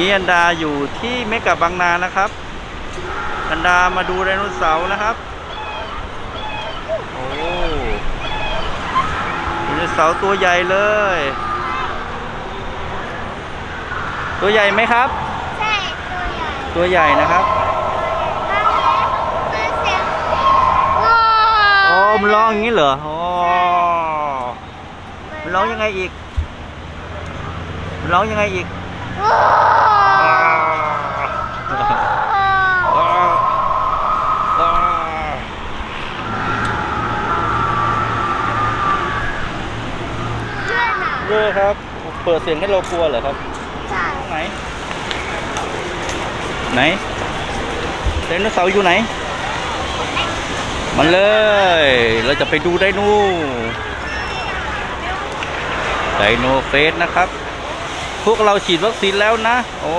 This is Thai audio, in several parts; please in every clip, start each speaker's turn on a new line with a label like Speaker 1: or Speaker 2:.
Speaker 1: นี้อันดาอยู่ที่เมกะบางนานะครับ อันดามาดูไดโนเสาร์นะครับ โอ้ไดโนเสาร์ตัวใหญ่เลย ตัวใหญ่ไหมครับ
Speaker 2: ใช่ ตัวใหญ่
Speaker 1: ตัวใหญ่นะครับโอ้มันร้องอย่างนี้เหรอโอ้มันร้องยังไงอีกมันร้องยังไงอีก
Speaker 2: ว้าว เพื่อนอะ
Speaker 1: เยอะครับ เปิดเสียงให้เรากลัวเหรอครับ
Speaker 2: ใช่
Speaker 1: ไหน ไหนไดโนเสาร์อยู่ไหน มันเลย เราจะไปดูไดโนไดโนเฟสนะครับ พวกเราฉีดวัคซีนแล้วนะ โอ้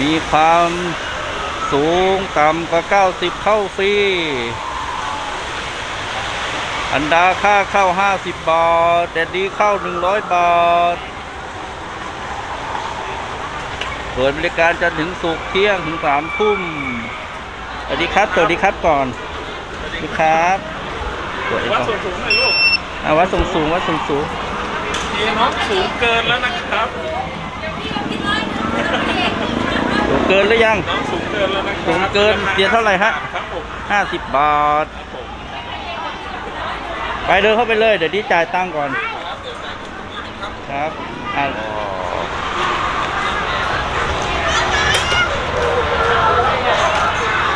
Speaker 1: มีความสูงต่ำกว่า 90เข้าฟรี อันดาค่าเข้า50บาทแต่ดีเข้า100บาท เปิดบริการจนถึงสุกร์เที่ยงถึงสามทุ่มสวัสดีครับ สวัสดีครับก่อนสวัสดีครับสวัสดี
Speaker 3: วัด
Speaker 1: ครับ
Speaker 3: ส่วนสูงหน่อยลูก
Speaker 1: อะวัดสูงสูงวัดสูงสูง
Speaker 3: ทีน้องสูงเกินแล้วนะครับ
Speaker 1: สูงเกินหรือยัง
Speaker 3: น้องสูงเกินแล้วนะครับ
Speaker 1: สูงเกินเสียเท่าไหร่ฮะ
Speaker 3: ครับผม
Speaker 1: ห้าสิบบาท
Speaker 3: ครับผม
Speaker 1: ไปเดินเข้าไปเลย เดี๋ยวนี้จ่ายตังค์ก่อน ครับอะ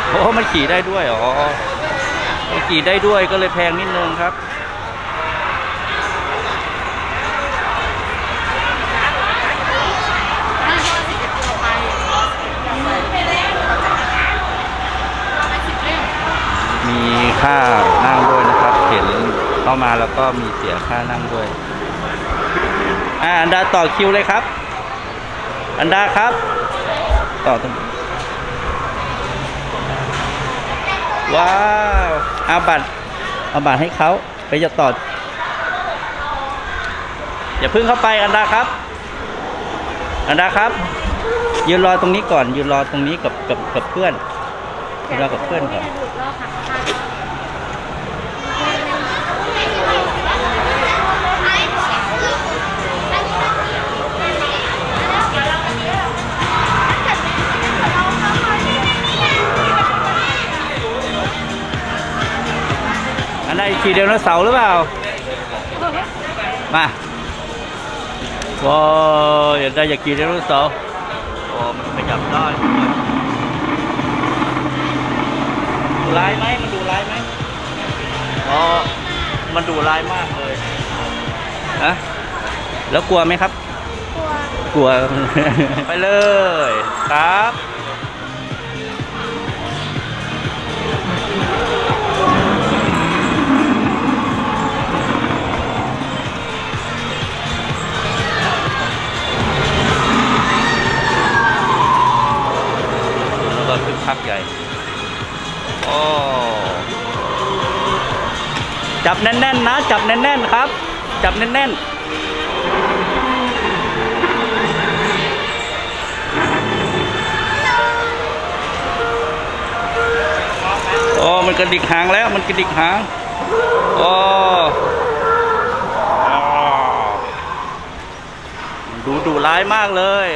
Speaker 1: โอ้มันขี่ได้ด้วยอ๋อมันขี่ได้ด้วยก็เลยแพงนิดนึงครับมีค่านั่งด้วยนะครับ เข้ามาแล้วก็มีเสียค่านั่งด้วย อ่าอันดาต่อคิวเลยครับ อันดาครับ ต่อตรงนี้ว้าวเอาบัตรเอาบัตรให้เขาไปจะต่อ อย่าเพิ่งเข้าไปอันดาครับ อันดาครับ ยืนรอตรงนี้ก่อน ยืนรอตรงนี้กับกับกับเพื่อนยืนรอกับเพื่อนก่อนอันนั้น ขี่ไดโนเสาร์หรือเปล่า มาว้าวอยากได้อยากขี่ไดโนเสาร์โอ้มันขยับได้ดูร้ายไหมมันดูร้ายไหมอ๋อมันดูร้ายมากเลยอะแล้วกลัวไหมครับ
Speaker 2: กลัว
Speaker 1: กลัว ไปเลย ครับ แล้วก็คึกคักใหญ่ โอ้ จับแน่นๆนะ จับแน่นๆครับ จับแน่นๆโอ้มันกระดิกหางแล้ว มันกระดิกหางโอ้อ้ดูดูร้ายมากเลย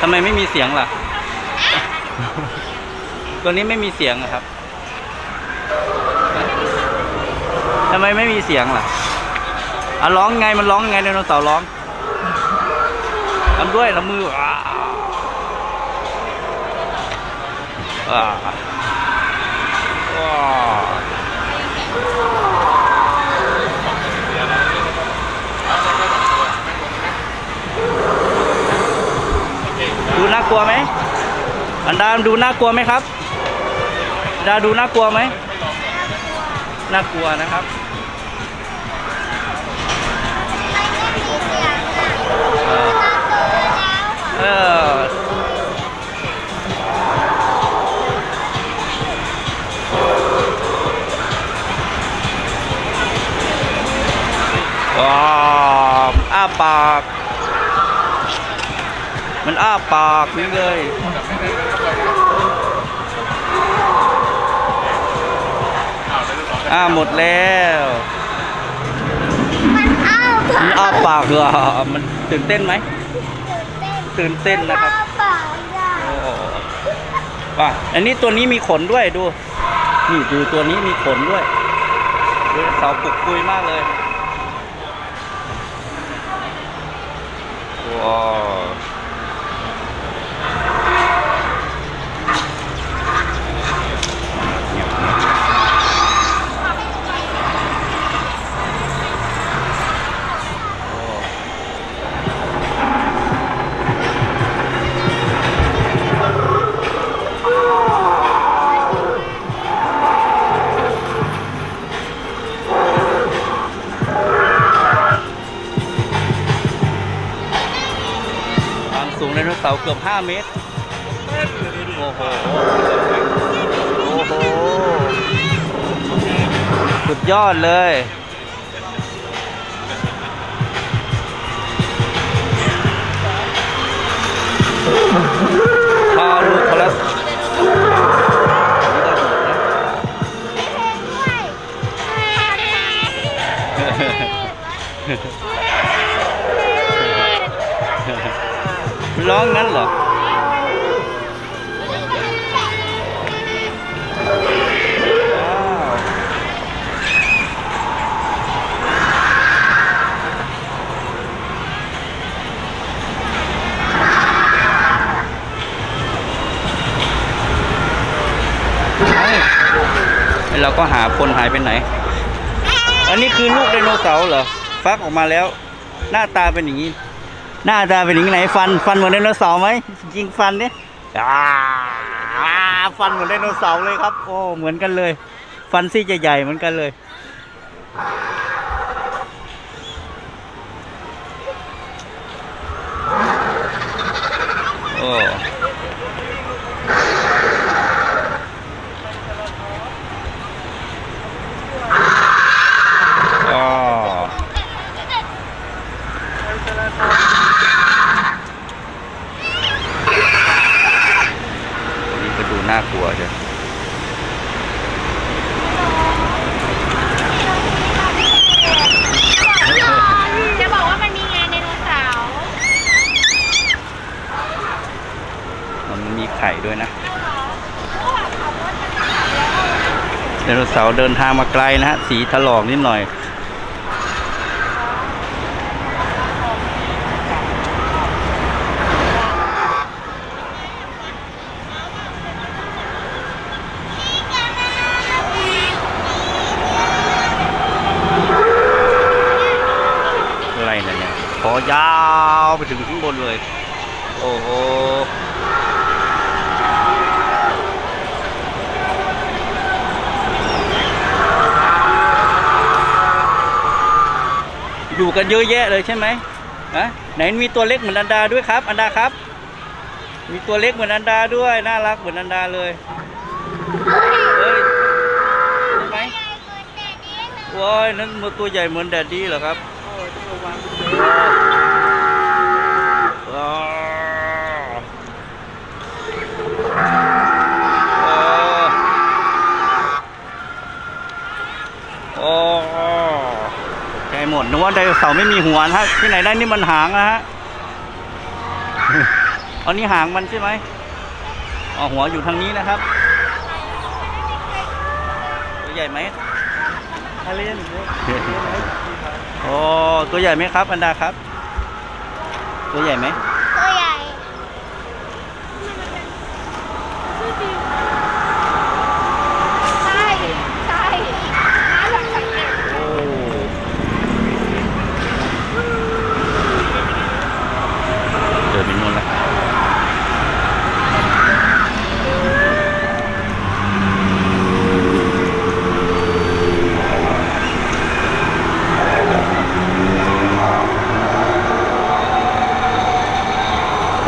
Speaker 1: ทำไมไม่มีเสียงล่ะ ตัวนี้ไม่มีเสียงอะครับ ทำไมไม่มีเสียงล่ะอะร้องไงมันร้องไงไดโนเสาร์ร้องทำด้วยละมือว้าวว้าวว้าว ดูน่ากลัวไหมอันดามดูน่ากลัวไหมครับดาดูน่ากลัวไหมน่ากลัวนะครับ ปากนี่เลยอ้าหมดแล้ว
Speaker 2: มันอ้าว
Speaker 1: มันอ้าปากเหรอมันตื่นเต้นไหม
Speaker 2: ตื่นเต้น
Speaker 1: ตื่นเต้นนะครับ
Speaker 2: อ้าปากใหญ่
Speaker 1: โอ้ว่ะอันนี้ตัวนี้มีขนด้วยดู นี่ดูตัวนี้มีขนด้วยดูเสาปุกปุยมากเลยว้า 5 เมตร โอ้โห โอ้โห สุดยอดเลย พอดูคนละร้องงั้นเหรอ เราก็หาคนหายไปไหน อันนี้คือลูกไดโนเสาร์เหรอ ฟักออกมาแล้ว หน้าตาเป็นอย่างนี้ หน้าตาเป็นอย่างไหน ฟัน ฟันเหมือนไดโนเสาร์ไหมยิงฟันเนี่ยอ่าอ่าฟันเหมือนไดโนเสาร์เลยครับ โอ้ เหมือนกันเลย ฟันซี่ใหญ่ๆเหมือนกันเลยโอ้อนี่ก็ดูน่ากลัวใช่
Speaker 2: จะบอกว่ามันมีงานไดโนเสาร์
Speaker 1: มันมีไข่ด้วยนะ ไดโนเสาร์เดินทางมาไกลนะฮะ สีถลอกนิดหน่อย อะไรเนี่ยเนี่ยคอยาวไปถึงข้างบนเลย โอ้โห อยู่ กันเยอะแยะเลยใช่ไหมฮะไหนมีตัวเล็กเหมือนอันดาด้วยครับ อันดาครับ มีตัวเล็กเหมือนอันดาด้วยน่ารักเหมือนอันดาเลยเฮ้ยใช่ไหมว้ายนั่นมันตัวใหญ่เหมือนแดดดี้เหรอครับว้าวโอ้ใจหมด นึกว่าไดโนเสาร์ไม่มีหัวนะฮะที่ไหนได้นี่มันหางนะฮะอันนี้หางมันใช่ไหมอ๋อหัวอยู่ทางนี้นะครับตัวใหญ่ไหมเล่นโอ้ตัวใหญ่ไหมครับอันดาครับ ตัวใหญ่ไหม
Speaker 2: ตัวใหญ่ ใช่ ใช่น้าลองสังเกต
Speaker 1: โอ้เดินไปนู่นแล้ว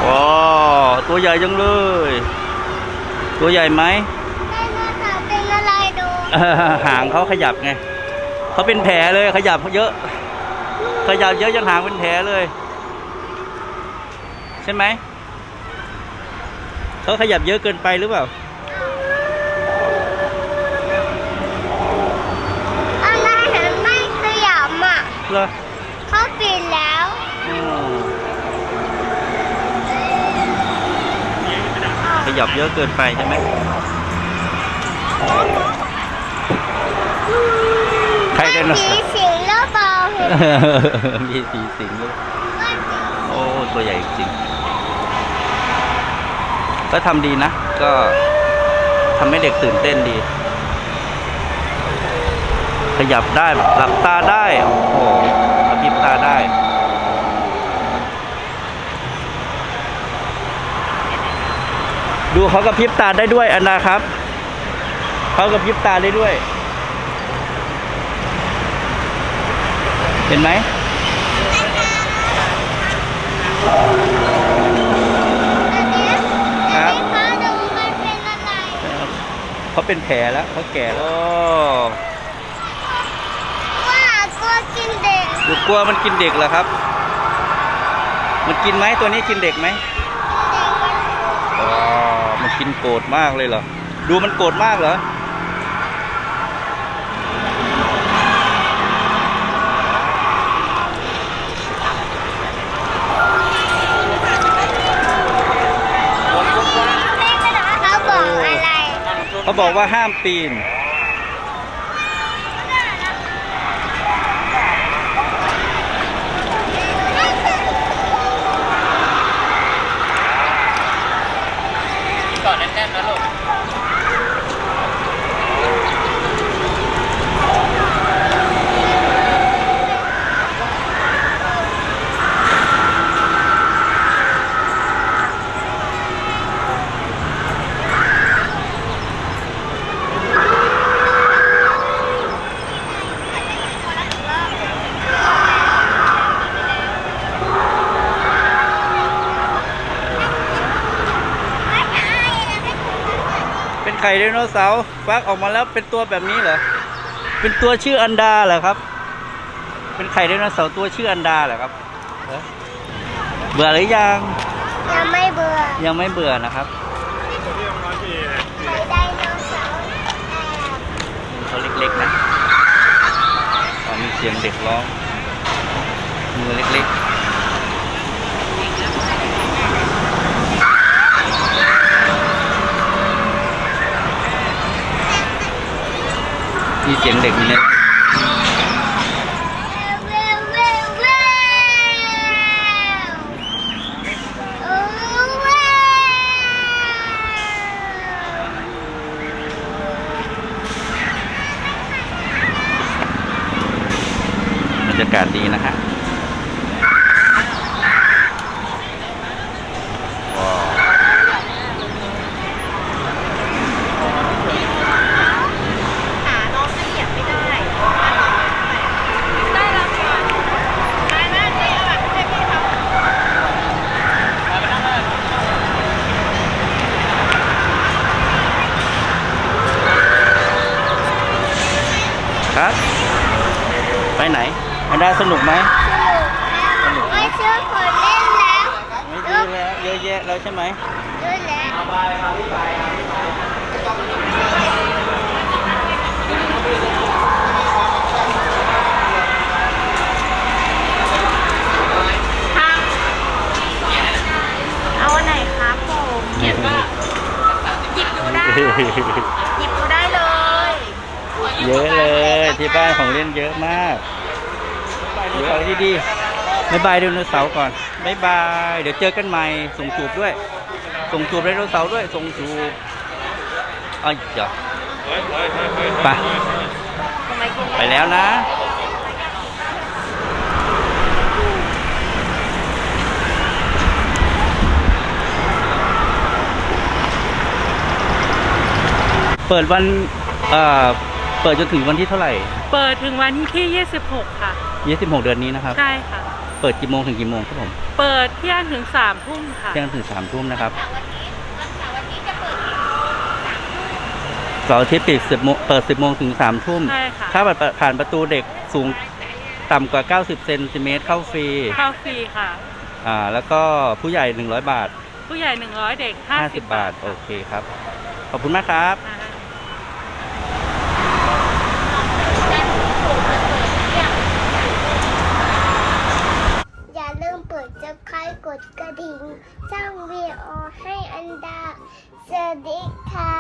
Speaker 1: ว้าวตัวใหญ่ จังเลย ตัวใหญ่ไหม
Speaker 2: ไดโนเสาร์เป็นอะไรดู
Speaker 1: เออหางเขาขยับไงเขาเป็นแผลเลยขยับเยอะ ขยับเยอะจนหางเป็นแผลเลย ใช่ไหม
Speaker 2: ใเขา
Speaker 1: ขยับเยอะเกินไปหรือเปล่า
Speaker 2: อะไรเห็นไม่ขยับอะ
Speaker 1: เหรอ
Speaker 2: เขาปิดแล้ว
Speaker 1: อืมข ยับเยอะเกินไปใช่ไหมใครได้
Speaker 2: มั
Speaker 1: นะ
Speaker 2: นมีสิงหรือเปล่าเห็น
Speaker 1: มีสีสิงด้วย
Speaker 2: ว่าสิง
Speaker 1: โอ้ตัวใหญ่จริง ก็ทำดีนะ ก็ทำให้เด็กตื่นเต้นดี ขยับได้หลับตาได้ โอ้โหกระพริบตาได้ ดูเขากระพริบตาได้ด้วยอันนาครับเขากระพริบตาได้ด้วย เห็นไหม
Speaker 2: อันนี้
Speaker 1: ครับ
Speaker 2: อันนี้เขาดูมันเป็นอะไร
Speaker 1: เขาเป็นแผลแล้วเขาแก่แล้ว
Speaker 2: ว่ากลัวกินเด็ก
Speaker 1: ดูกลัวมันกินเด็กเหรอครับ มันกินไหมตัวนี้กินเด็กไหมอ๋อมัน กินโกรธมากเลยเหรอ ดูมันโกรธมากเหรอ
Speaker 2: เขาบอกอะไร
Speaker 1: เขาบอกว่าห้ามปีน
Speaker 3: ก่อน
Speaker 1: ข่ไดโนเสาร์ฟักออกมาแล้วเป็นตัวแบบนี้เหรอ เป็นตัวชื่ออันดาเหรอครับ เป็นไข่ไดโนเสาร์ตัวชื่ออันดาเหรอครับเอ๊ะเบื่อหรือยัง
Speaker 2: ยังไม่เบื่อ
Speaker 1: ยังไม่เบื่อนะครับ
Speaker 3: ตัวที่น้องๆที่
Speaker 2: ไข่ไดโนเสาร์แอบ
Speaker 1: ตัวเล็กๆนะอ๋อมีเสียงเด็กร้อง มือเล็กๆ มีเสียงเด็กอยู่เนี่ย
Speaker 2: เววเววเววโอ้เวว
Speaker 1: บรรยากาศดีนะฮะว้าว
Speaker 2: ขาน้องจะเหยียบไม่ได้ ได้แล้วค่ะได้นะนี่เอาแบบให้พี่ท
Speaker 1: ครับ ไปไหนอันดาสนุกไหมำ
Speaker 2: สนุกไม่เชื่อคนเล่นแล้ว
Speaker 1: ไม่ดีแล้วเยอะแยะแล้วใช่ไหม
Speaker 2: เยอะแล้วเอาอันไหนครับผมเขียนว่าหยิบดูได้หยิบดูได้เลย
Speaker 1: เยอะเลยที่บ้านของเล่นเยอะมาก เดี๋ยวเอาดีๆบ๊ายบายไดโนเสาร์ก่อนบ๊ายบาย เดี๋ยวเจอกันใหม่ ส่งจูบด้วย ส่งจูบไดโนเสาร์ด้วย ส่งจูบเอ้ยเดี๋ยว
Speaker 3: เฮ้ยเฮ้ยเฮ้ยเฮ้ย
Speaker 1: ไปไปแล้วนะเปิดวัน เปิดจนถึงวันที่เท่าไหร่
Speaker 4: เปิดถึงวันที่ 26 ค่ะ
Speaker 1: 26 เดือนนี้นะครับ
Speaker 4: ใช่ค่ะ
Speaker 1: เปิดกี่โมงถึงกี่โมงครับผม
Speaker 4: เปิดเที่ยงถึงสามทุ่มค่ะ
Speaker 1: เที่ยงถึงสามทุ่มนะครับ เสาร์อาทิตย์ปิดสิบโมงเปิดสิบโมงถึงสามทุ่ม
Speaker 4: ใช่ค่ะ
Speaker 1: ถ้าบัตรผ่านประตูเด็กสูงต่ำกว่าเก้าสิบเซนติเมตรเข้าฟรี
Speaker 4: เข้าฟรีค่ะ
Speaker 1: อ่า แล้วก็ผู้ใหญ่หนึ่งร้อยบาท
Speaker 4: ผู้ใหญ่หนึ่งร้อยเด็ก
Speaker 1: ห้าสิบบาทโอเคครับ ขอบคุณมากครับ
Speaker 4: ค่ะ
Speaker 2: ดกระดิ่งช่องวีโอให้อันดา สวัสดีค่ะ